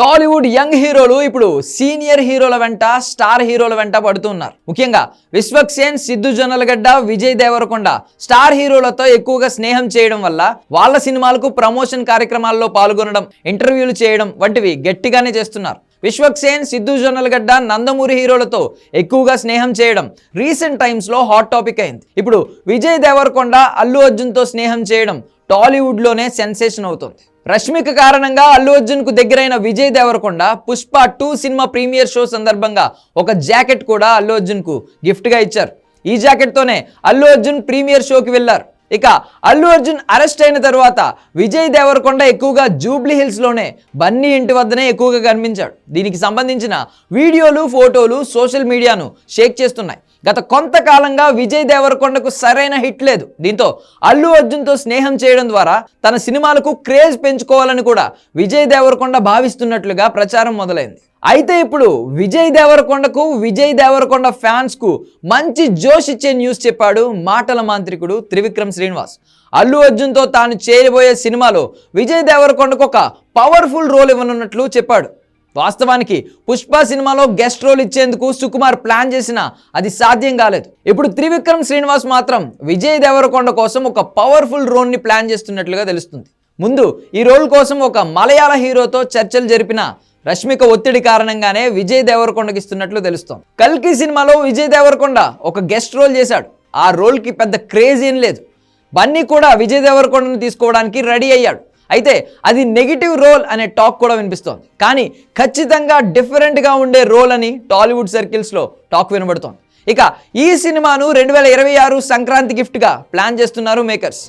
Tollywood young హీరోలు ఇప్పుడు senior హీరోల వెంట స్టార్ హీరోల వెంట పడుతున్నారు. ముఖ్యంగా విశ్వక్ సేన్ సిద్ధు జొన్నలగడ్డ విజయ్ దేవరకొండ స్టార్ హీరోలతో ఎక్కువగా స్నేహం చేయడం వల్ల వాళ్ళ సినిమాలకు ప్రమోషన్ కార్యక్రమాల్లో పాల్గొనడం ఇంటర్వ్యూలు చేయడం వంటివి గట్టిగానే చేస్తున్నారు. విశ్వక్ సేన్ సిద్ధు జొన్నలగడ్డ నందమూరి హీరోలతో ఎక్కువగా స్నేహం చేయడం రీసెంట్ టైమ్స్లో హాట్ టాపిక్ అయింది. ఇప్పుడు విజయ్ దేవరకొండ అల్లు అర్జున్తో స్నేహం చేయడం టాలీవుడ్లోనే సెన్సేషన్ అవుతుంది. రష్మిక కారణంగా అల్లు అర్జున్కు దగ్గరైన Vijay Deverakonda Pushpa two cinema premiere show సందర్భంగా ఒక జాకెట్ కూడా అల్లు అర్జున్కు గిఫ్ట్గా ఇచ్చారు. ఈ జాకెట్ తోనే అల్లు అర్జున్ ప్రీమియర్ షోకి వెళ్ళారు ఇక అల్లు అర్జున్ అరెస్ట్ అయిన తర్వాత విజయ్ దేవరకొండ ఎక్కువగా జూబ్లీ హిల్స్లోనే బన్నీ ఇంటి వద్దనే ఎక్కువగా కనిపించాడు. దీనికి సంబంధించిన వీడియోలు ఫోటోలు సోషల్ మీడియాను షేక్ చేస్తున్నాయి. గత కొంతకాలంగా విజయ్ దేవరకొండకు సరైన హిట్ లేదు. దీంతో అల్లు అర్జున్తో స్నేహం చేయడం ద్వారా తన సినిమాలకు క్రేజ్ పెంచుకోవాలని కూడా విజయ్ దేవరకొండ భావిస్తున్నట్లుగా ప్రచారం మొదలైంది. అయితే ఇప్పుడు విజయ్ దేవరకొండకు విజయ్ దేవరకొండ ఫ్యాన్స్కు మంచి జోష్ ఇచ్చే న్యూస్ చెప్పాడు మాటల మాంత్రికుడు త్రివిక్రమ్ శ్రీనివాస్. అల్లు అర్జున్తో తాను చేయబోయే సినిమాలో విజయ్ దేవరకొండకు ఒక పవర్ఫుల్ రోల్ ఇవ్వనున్నట్లు చెప్పాడు. వాస్తవానికి పుష్ప సినిమాలో గెస్ట్ రోల్ ఇచ్చేందుకు సుకుమార్ ప్లాన్ చేసినా అది సాధ్యం కాలేదు. ఇప్పుడు త్రివిక్రమ్ శ్రీనివాస్ మాత్రం విజయ్ దేవరకొండ కోసం ఒక పవర్ఫుల్ రోల్ని ప్లాన్ చేస్తున్నట్లుగా తెలుస్తుంది. ముందు ఈ రోల్ కోసం ఒక మలయాళ హీరోతో చర్చలు జరిపిన రష్మిక ఒత్తిడి కారణంగానే విజయ్ దేవరకొండకి ఇస్తున్నట్లు తెలుస్తోంది. కల్కి సినిమాలో విజయ్ దేవరకొండ ఒక గెస్ట్ రోల్ చేశాడు. ఆ రోల్కి పెద్ద క్రేజ్ ఏం లేదు. బన్నీ కూడా విజయ్ దేవరకొండను తీసుకోవడానికి రెడీ అయ్యాడు. అయితే అది నెగిటివ్ రోల్ అనే టాక్ కూడా వినిపిస్తోంది. కానీ ఖచ్చితంగా డిఫరెంట్గా ఉండే రోల్ అని టాలీవుడ్ సర్కిల్స్లో టాక్ వినబడుతోంది. ఇక ఈ సినిమాను రెండు వేల ఇరవై ఆరు సంక్రాంతి గిఫ్ట్గా ప్లాన్ చేస్తున్నారు మేకర్స్